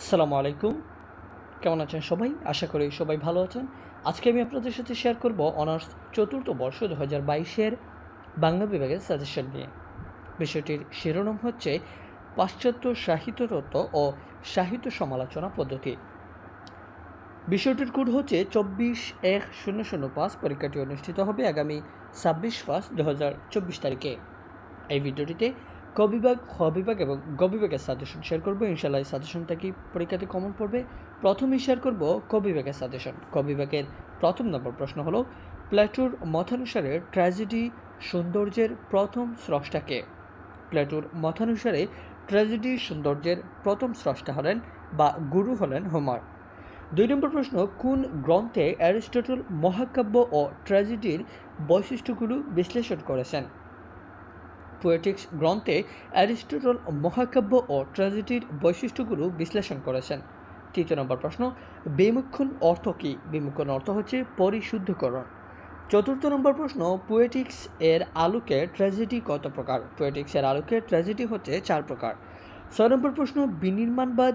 আসসালামু আলাইকুম। কেমন আছেন সবাই? আশা করি সবাই ভালো আছেন। আজকে আমি আপনাদের সাথে শেয়ার করব অনার্স চতুর্থ বর্ষ দু হাজার বাইশের বাংলা বিভাগের সাজেশন নিয়ে। বিষয়টির শিরোনাম হচ্ছে পাশ্চাত্য সাহিত্য তত্ত্ব ও সাহিত্য সমালোচনা পদ্ধতি। বিষয়টির কোড হচ্ছে চব্বিশ এক শূন্য শূন্য পাঁচ। পরীক্ষাটি অনুষ্ঠিত হবে আগামী ছাব্বিশ পাঁচ দু হাজার চব্বিশ তারিখে। এই ভিডিওটিতে ক বিভাগ খ বিভাগ এবং গ বিভাগের সাজেশন শেয়ার করব। ইনশাল্লাহ এই সাজেশনটা কি পরীক্ষাতে কমন পড়বে? প্রথমেই শেয়ার করব ক বিভাগের সাজেশন ক বিভাগের প্রথম নম্বর প্রশ্ন হলো প্ল্যাটুর মতানুসারে ট্র্যাজেডি সৌন্দর্যের প্রথম স্রষ্টাকে প্ল্যাটুর মতানুসারে ট্র্যাজেডি সৌন্দর্যের প্রথম স্রষ্টা হলেন বা গুরু হলেন হোমার। দুই নম্বর প্রশ্ন, কোন গ্রন্থে অ্যারিস্টটল মহাকাব্য ও ট্র্যাজেডির বৈশিষ্ট্যগুলো বিশ্লেষণ করেছেন? পোয়েটিক্স গ্রন্থে অ্যারিস্টটল মহাকাব্য ও ট্র্যাজেডির বৈশিষ্ট্যগুলো বিশ্লেষণ করেছেন। তৃতীয় নম্বর প্রশ্ন বিমুক্ষণ অর্থ কী? বিমুক্ষণ অর্থ হচ্ছে পরিশুদ্ধকরণ। চতুর্থ নম্বর প্রশ্ন, পোয়েটিক্স এর আলোকে ট্র্যাজেডি কত প্রকার? পোয়েটিক্স এর আলোকে ট্র্যাজেডি হচ্ছে চার প্রকার। ছয় নম্বর প্রশ্ন, বিনির্মাণবাদ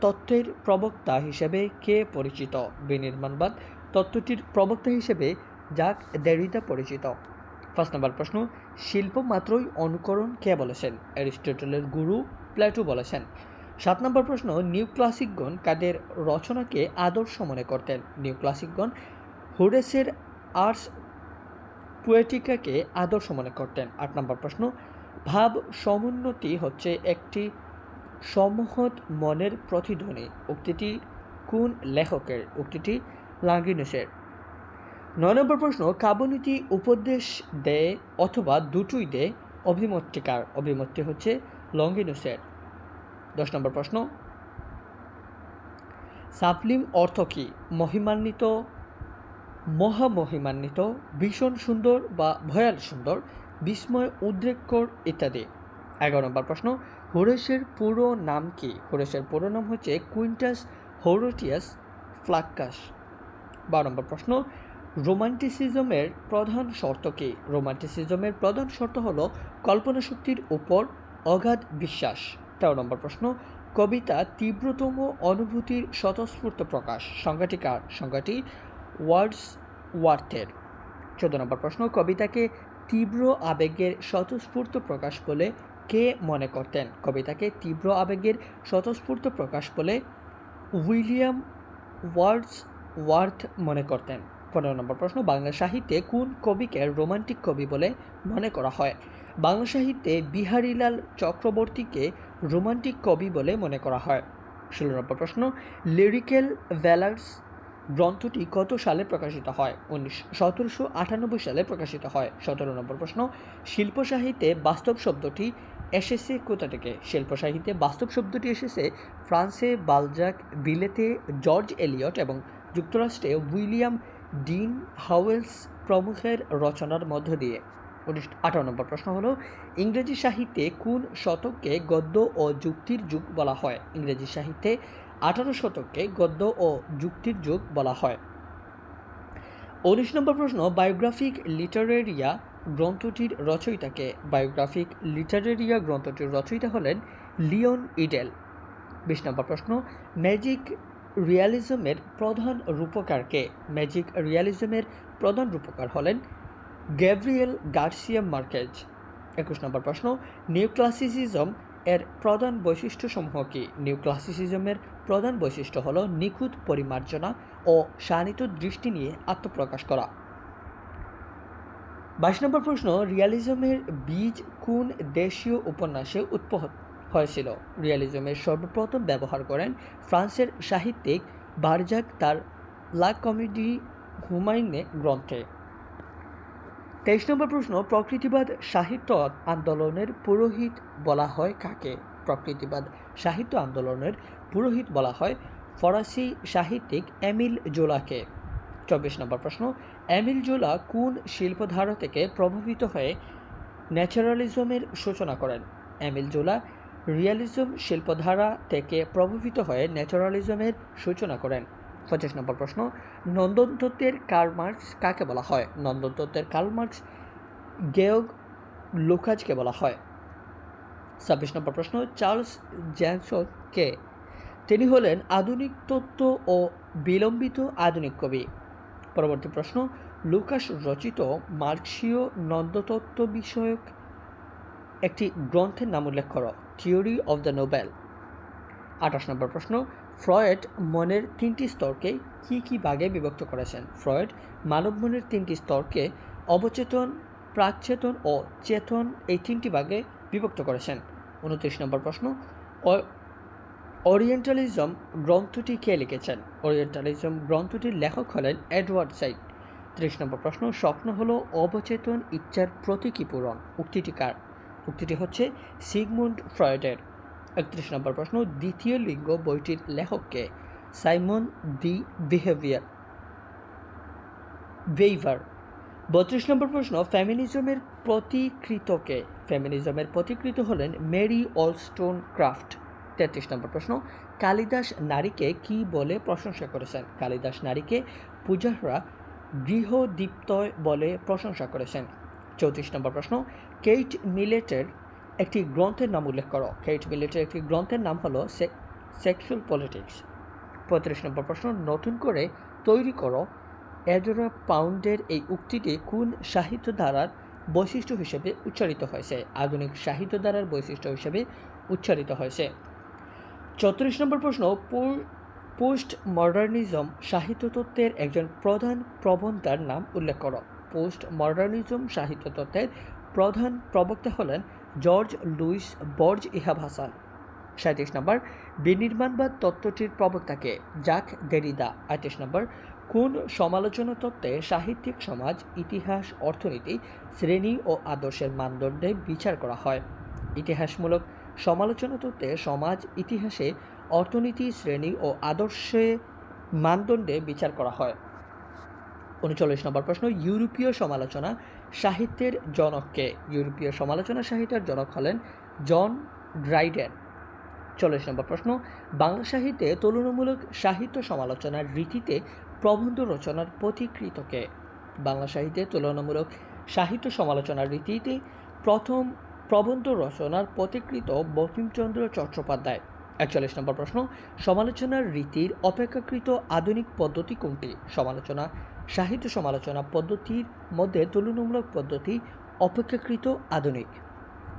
তত্ত্বের প্রবক্তা হিসেবে কে পরিচিত? বিনির্মাণবাদ তত্ত্বটির প্রবক্তা হিসেবে যাক দেরিতা পরিচিত। ফার্স্ট নাম্বার প্রশ্ন, শিল্প মাত্রই অনুকরণ কে বলেছেন? অ্যারিস্টটলের গুরু প্ল্যাটো বলেছেন। সাত নম্বর প্রশ্ন নিউ ক্লাসিকগণ কাদের রচনাকে আদর্শ মনে করতেন? নিউ ক্লাসিকগণ হুডেসের আর্টস পোয়েটিকাকে আদর্শ মনে করতেন। আট নম্বর প্রশ্ন, ভাব সমুন্নতি হচ্ছে একটি সমহৎ মনের প্রতিধ্বনি। উক্তিটি কোন লেখকের? উক্তিটি লাঙ্গিনুসের। নয় নম্বর প্রশ্ন কাব্যনীতি উপদেশ দেয় অথবা দুটোই দেয় অভিমতটিকার অভিমতটি হচ্ছে লঙ্গিনুসের দশ নম্বর প্রশ্ন, সাবলিম অর্থ কি? মহিমান্বিত, মহামহিমান্বিত, ভীষণ সুন্দর বা ভয়াল সুন্দর, বিস্ময় উদ্রেককর ইত্যাদি। এগারো নম্বর প্রশ্ন হোরেসের পুরো নাম কি? হোরেসের পুরো নাম হচ্ছে কুইন্টাস হোরোটিয়াস ফ্লাক্কাস। বারো নম্বর প্রশ্ন রোমান্টিসিজমের প্রধান শর্ত কী? রোমান্টিসিজমের প্রধান শর্ত হলো কল্পনা শক্তির উপর অগাধ বিশ্বাস। তেরো নম্বর প্রশ্ন, কবিতা তীব্রতম অনুভূতির স্বতঃস্ফূর্ত প্রকাশ। সংজ্ঞাটি কার? সংজ্ঞাটি ওয়ার্ডস ওয়ার্থের চোদ্দ নম্বর প্রশ্ন, কবিতাকে তীব্র আবেগের স্বতঃস্ফূর্ত প্রকাশ বলে কে মনে করতেন? কবিতাকে তীব্র আবেগের স্বতঃস্ফূর্ত প্রকাশ বলে উইলিয়াম ওয়ার্ডস ওয়ার্থ মনে করতেন। পনেরো নম্বর প্রশ্ন, বাংলা সাহিত্যে কোন কবিকে রোমান্টিক কবি বলে মনে করা হয়? বাংলা সাহিত্যে বিহারীলাল চক্রবর্তীকে রোমান্টিক কবি বলে মনে করা হয়। ষোলো নম্বর প্রশ্ন লিরিক্যাল ভ্যালার্স গ্রন্থটি কত সালে প্রকাশিত হয়? উনিশ, সতেরোশো আটানব্বই সালে প্রকাশিত হয়। সতেরো নম্বর প্রশ্ন, শিল্প সাহিত্যে বাস্তব শব্দটি এসেছে কোথা থেকে? শিল্প সাহিত্যে বাস্তব শব্দটি এসেছে ফ্রান্সে বালজাক বিলেতে জর্জ এলিয়ট এবং যুক্তরাষ্ট্রে উইলিয়াম ডিন হাওয়েলস প্রমুখের রচনার মধ্য দিয়ে। আঠারো নম্বর প্রশ্ন হলো, ইংরেজি সাহিত্যে কোন শতককে গদ্য ও যুক্তির যুগ বলা হয়? ইংরেজি সাহিত্যে আঠারো শতককে গদ্য ও যুক্তির যুগ বলা হয়। উনিশ নম্বর প্রশ্ন, বায়োগ্রাফিক লিটারেরিয়া গ্রন্থটির রচয়িতাকে। বায়োগ্রাফিক লিটারেরিয়া গ্রন্থটির রচয়িতা হলেন লিওন ইডেল। বিশ নম্বর প্রশ্ন, ম্যাজিক রিয়ালিজমের প্রধান রূপকারকে ম্যাজিক রিয়ালিজমের প্রধান রূপকার হলেন গ্যাব্রিয়েল গার্সিয়া মার্কেজ। একুশ নম্বর প্রশ্ন নিউ ক্লাসিসিজম এর প্রধান বৈশিষ্ট্যসমূহ কী? নিউ ক্লাসিসিজমের প্রধান বৈশিষ্ট্য হল নিখুঁত পরিমার্জনা ও শানিত দৃষ্টি নিয়ে আত্মপ্রকাশ করা। বাইশ নম্বর প্রশ্ন, রিয়ালিজমের বীজ কোন দেশীয় উপন্যাসে উৎপন্ন হয়েছিল। রিয়ালিজমের সর্বপ্রথম ব্যবহার করেন ফ্রান্সের সাহিত্যিক বারজাক তার লা কমেডি হুমাইনে গ্রন্থে। তেইশ নম্বর প্রশ্ন, প্রকৃতিবাদ সাহিত্য আন্দোলনের পুরোহিত বলা হয় কাকে? প্রকৃতিবাদ সাহিত্য আন্দোলনের পুরোহিত বলা হয় ফরাসি সাহিত্যিক এমিল জোলাকে। চব্বিশ নম্বর প্রশ্ন, এমিল জোলা কোন শিল্পধারা থেকে প্রভাবিত হয়ে ন্যাচারালিজমের সূচনা করেন? এমিল জোলা রিয়ালিজম শিল্পধারা থেকে প্রভাবিত হয়ে ন্যাচারালিজমের সূচনা করেন। পঁচিশ নম্বর প্রশ্ন নন্দন তত্ত্বের কার্ল মার্কস কাকে বলা হয়? নন্দন তত্ত্বের কার্ল মার্কস গেয়গ লুকাজকে বলা হয়। ছাব্বিশ নম্বর প্রশ্ন, চার্লস জ্যানসন কে? তিনি হলেন আধুনিক তত্ত্ব ও বিলম্বিত আধুনিক কবি। পরবর্তী প্রশ্ন, লুকাস রচিত মার্কসীয় নন্দতত্ত্ব বিষয়ক একটি গ্রন্থের নাম উল্লেখ করো। Theory of the novel. আঠাশ নম্বর প্রশ্ন, ফ্রয়েড মনের তিনটি স্তরকে কি কি ভাগে বিভক্ত করেছেন? ফ্রয়েড মানব মনের তিনটি স্তরকে অবচেতন প্রাকচেতন ও চেতন এই তিনটি ভাগে বিভক্ত করেছেন। উনত্রিশ নম্বর প্রশ্ন ওরিয়েন্টালিজম গ্রন্থটি কে লিখেছেন? ওরিয়েন্টালিজম গ্রন্থটির লেখক হলেন এডওয়ার্ড সাইড ত্রিশ নম্বর প্রশ্ন, স্বপ্ন হলো অবচেতন ইচ্ছার প্রতীকী পূরণ। উক্তিটি কার? উক্তিটি হচ্ছে সিগমুন্ড ফ্রয়েডের একত্রিশ নম্বর প্রশ্ন, দ্বিতীয় লিঙ্গ বইটির লেখককে সাইমন দি বিহেভিয়ার ভেইভার বত্রিশ নম্বর প্রশ্ন ফেমিনিজমের প্রতিকৃতকে ফেমিনিজমের প্রতিকৃত হলেন মেরি অলস্টোন ক্রাফট তেত্রিশ নম্বর প্রশ্ন, কালিদাস নারীকে কি বলে প্রশংসা করেছেন? কালিদাস নারীকে পূজাররা গৃহদীপ্তয় বলে প্রশংসা করেছেন। চৌত্রিশ নম্বর প্রশ্ন কেইট মিলেটের একটি গ্রন্থের নাম উল্লেখ করো। কেইট মিলেটের একটি গ্রন্থের নাম হলো সেক্সুয়াল পলিটিক্স। পঁয়ত্রিশ নম্বর প্রশ্ন, নতুন করে তৈরি করো এডোরা পাউন্ডের এই উক্তিটি কোন সাহিত্য ধারার বৈশিষ্ট্য হিসেবে উচ্চারিত হয়েছে? আধুনিক সাহিত্য ধারার বৈশিষ্ট্য হিসেবে উচ্চারিত হয়েছে। চৌত্রিশ নম্বর প্রশ্ন পোস্ট মডার্নিজম সাহিত্য তত্ত্বের একজন প্রধান প্রবক্তার নাম উল্লেখ করো। পোস্ট মডার্নিজম সাহিত্য তত্ত্বের প্রধান প্রবক্তা হলেন Jorge Luis Borges Ihab Hassan সাঁত্রিশ নম্বর বিনির্মাণবাদ তত্ত্বটির প্রবক্তাকে জাক দেরিদা। আটত্রিশ নম্বর, কোন সমালোচনা তত্ত্বে সাহিত্যিক সমাজ, ইতিহাস, অর্থনীতি, শ্রেণি ও আদর্শের মানদণ্ডে বিচার করা হয়? ইতিহাসমূলক সমালোচনা তত্ত্বে সমাজ, ইতিহাসে অর্থনীতি, শ্রেণি ও আদর্শে মানদণ্ডে বিচার করা হয়। উনচল্লিশ নম্বর প্রশ্ন, ইউরোপীয় সমালোচনা সাহিত্যের জনককে। ইউরোপীয় সমালোচনা সাহিত্যের জনক হলেন জন ড্রাইডেন। চল্লিশ নম্বর প্রশ্ন, বাংলা সাহিত্যে তুলনামূলক সাহিত্য সমালোচনার রীতিতে প্রবন্ধ রচনার পথিকৃতকে বাংলা সাহিত্যে তুলনামূলক সাহিত্য সমালোচনার রীতিতে প্রথম প্রবন্ধ রচনার পথিকৃত বঙ্কিমচন্দ্র চট্টোপাধ্যায়। একচল্লিশ নম্বর প্রশ্ন, সমালোচনার রীতির অপেক্ষাকৃত আধুনিক পদ্ধতি কোনটি? সমালোচনা সাহিত্য সমালোচনা পদ্ধতির মধ্যে তুলনামূলক পদ্ধতি অপেক্ষাকৃত আধুনিক।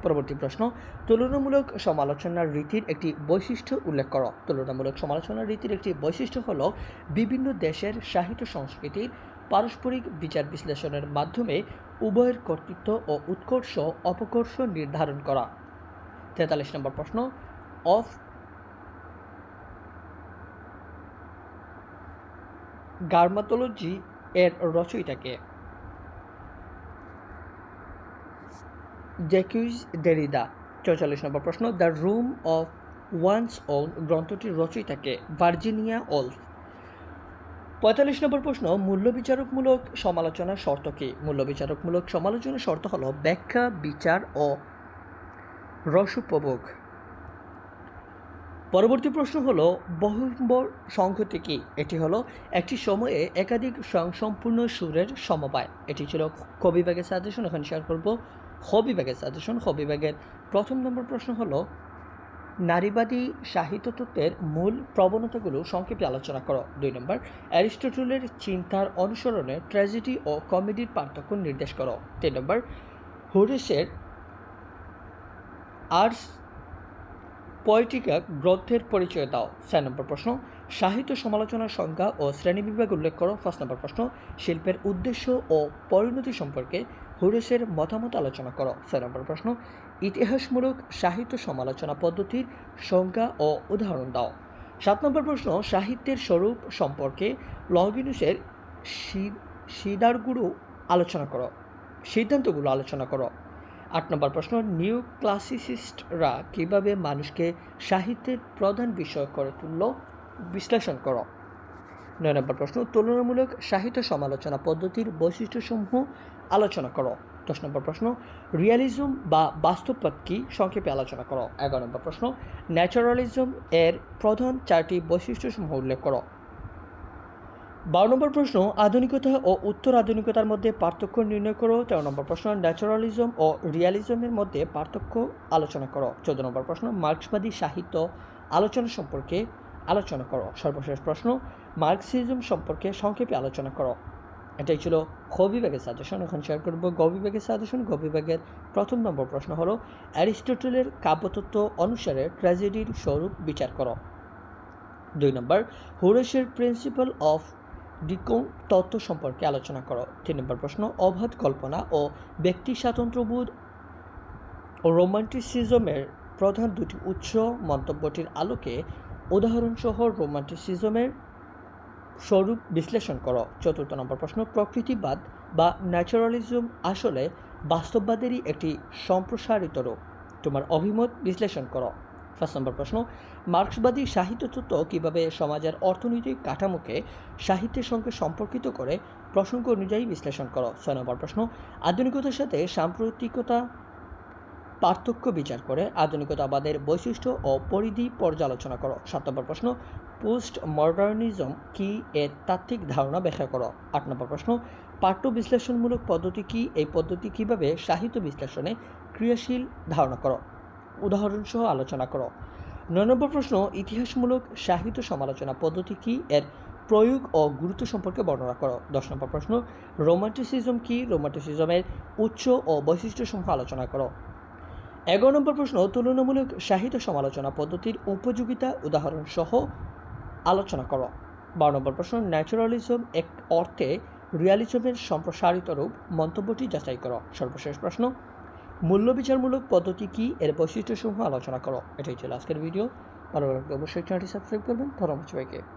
পরবর্তী প্রশ্ন, তুলনামূলক সমালোচনার রীতির একটি বৈশিষ্ট্য উল্লেখ করো। তুলনামূলক সমালোচনার রীতির একটি বৈশিষ্ট্য হল বিভিন্ন দেশের সাহিত্য সংস্কৃতির পারস্পরিক বিচার বিশ্লেষণের মাধ্যমে উভয়ের কর্তৃত্ব ও উৎকর্ষ অপকর্ষ নির্ধারণ করা। তেতাল্লিশ নম্বর প্রশ্ন, অফ গার্মাটোলজি এর রচয়িতাকে। জ্যাকুইজ দেরিদা চৌচল্লিশ নম্বর প্রশ্ন the room of one's own গ্রন্থটির রচয়িতাকে, ভার্জিনিয়া ওলফ। পঁয়তাল্লিশ নম্বর প্রশ্ন মূল্য বিচারকমূলক সমালোচনার শর্ত কী? মূল্য বিচারকমূলক সমালোচনার শর্ত হল ব্যাখ্যা, বিচার ও রসোপভোগ পরবর্তী প্রশ্ন হলো বহুম্বর সংহতি কি? এটি হলো একটি সময়ে একাধিক স্বয়ংসম্পূর্ণ সুরের সমবায়। এটি ছিল কবিভাগের সাজেশন এখন শেয়ার করব। হবিভাগের সাজেশন হবিভাগের প্রথম নম্বর প্রশ্ন হলো, নারীবাদী সাহিত্য তত্ত্বের মূল প্রবণতাগুলো সংক্ষেপে আলোচনা করো। দুই নম্বর, অ্যারিস্টটলের চিন্তার অনুসরণে ট্র্যাজেডি ও কমেডির পার্থক্য নির্দেশ করো। তিন নম্বর হোরেসের আর্টস পয়েটিকা গ্রন্থের পরিচয় দাও। চার নম্বর প্রশ্ন, সাহিত্য সমালোচনার সংজ্ঞা ও শ্রেণীবিভাগ উল্লেখ করো। ফার্স্ট নম্বর প্রশ্ন, শিল্পের উদ্দেশ্য ও পরিণতি সম্পর্কে হুরেসের মতামত আলোচনা করো। ছয় নম্বর প্রশ্ন, ইতিহাসমূলক সাহিত্য সমালোচনা পদ্ধতির সংজ্ঞা ও উদাহরণ দাও। সাত নম্বর প্রশ্ন, সাহিত্যের স্বরূপ সম্পর্কে লঙ্গিনুসের সিদারগুলো আলোচনা করো। সিদ্ধান্তগুলো আলোচনা করো। আট নম্বর প্রশ্ন নিউ ক্লাসিসিস্টরা কীভাবে মানুষকে সাহিত্যের প্রধান বিষয় করে তুলল? বিশ্লেষণ করো। নয় নম্বর প্রশ্ন, তুলনামূলক সাহিত্য সমালোচনা পদ্ধতির বৈশিষ্ট্যসমূহ আলোচনা করো। দশ নম্বর প্রশ্ন, রিয়ালিজম বা বাস্তববাদ কি? সংক্ষেপে আলোচনা করো। এগারো নম্বর প্রশ্ন, ন্যাচারালিজম এর প্রধান চারটি বৈশিষ্ট্যসমূহ উল্লেখ করো। বারো নম্বর প্রশ্ন, আধুনিকতা ও উত্তর আধুনিকতার মধ্যে পার্থক্য নির্ণয় করো। তেরো নম্বর প্রশ্ন, ন্যাচারালিজম ও রিয়ালিজমের মধ্যে পার্থক্য আলোচনা করো। চোদ্দ নম্বর প্রশ্ন, মার্ক্সবাদী সাহিত্য আলোচনা সম্পর্কে আলোচনা করো। সর্বশেষ প্রশ্ন, মার্কসিজম সম্পর্কে সংক্ষেপে আলোচনা করো। এটাই ছিল খ বিভাগের সাজেশন এখন শেয়ার করব গ বিভাগের সাজেশন গ বিভাগের প্রথম নম্বর প্রশ্ন হলো, অ্যারিস্টটলের কাব্যতত্ত্ব অনুসারে ট্র্যাজেডির স্বরূপ বিচার করো। দুই নম্বর হোরেসের প্রিন্সিপাল অফ ডিকোম তত্ত্ব সম্পর্কে আলোচনা করো। তিন নম্বর প্রশ্ন, অবাধ কল্পনা ও ব্যক্তি স্বাতন্ত্র্যবোধ ও রোমান্টিসিজমের প্রধান দুটি উৎস মন্তব্যটির আলোকে উদাহরণসহ রোমান্টিসিজমের স্বরূপ বিশ্লেষণ করো। চতুর্থ নম্বর প্রশ্ন, প্রকৃতিবাদ বা ন্যাচারালিজম আসলে বাস্তববাদেরই একটি সম্প্রসারিত রূপ। তোমার অভিমত বিশ্লেষণ করো। ফার্স্ট নম্বর প্রশ্ন, মার্ক্সবাদী সাহিত্য তত্ত্ব কীভাবে সমাজের অর্থনৈতিক কাঠামোকে সাহিত্যের সঙ্গে সম্পর্কিত করে প্রসঙ্গ অনুযায়ী বিশ্লেষণ করো? ছয় নম্বর প্রশ্ন, আধুনিকতার সাথে সাম্প্রতিকতা পার্থক্য বিচার করে আধুনিকতাবাদের বৈশিষ্ট্য ও পরিধি পর্যালোচনা করো। সাত নম্বর প্রশ্ন পোস্ট মডার্নিজম কি এর তাত্ত্বিক ধারণা ব্যাখ্যা করো? আট নম্বর প্রশ্ন, পাঠ্য বিশ্লেষণমূলক পদ্ধতি কি? এই পদ্ধতি কীভাবে সাহিত্য বিশ্লেষণে ক্রিয়াশীল ধারণা করো? উদাহরণসহ আলোচনা করো। নয় নম্বর প্রশ্ন, ইতিহাসমূলক সাহিত্য সমালোচনা পদ্ধতি কি? এর প্রয়োগ ও গুরুত্ব সম্পর্কে বর্ণনা করো। দশ নম্বর প্রশ্ন, রোমান্টিসিজম কি? রোমান্টিসিজমের উচ্চ ও বৈশিষ্ট্য বৈশিষ্ট্যসমূহ আলোচনা করো। এগারো নম্বর প্রশ্ন, তুলনামূলক সাহিত্য সমালোচনা পদ্ধতির উপযোগিতা উদাহরণ সহ আলোচনা করো। বারো নম্বর প্রশ্ন, ন্যাচারালিজম এক অর্থে রিয়ালিজমের সম্প্রসারিত রূপ? মন্তব্যটি যাচাই করো। সর্বশেষ প্রশ্ন মূল্য বিচারমূলক পদ্ধতি কী? এর বৈশিষ্ট্যসমূহ আলোচনা করো। এটাই ছিল আজকের ভিডিও। ভালো লাগলে অবশ্যই চ্যানেলটি সাবস্ক্রাইব করবেন। ধন্যবাদ সবাইকে।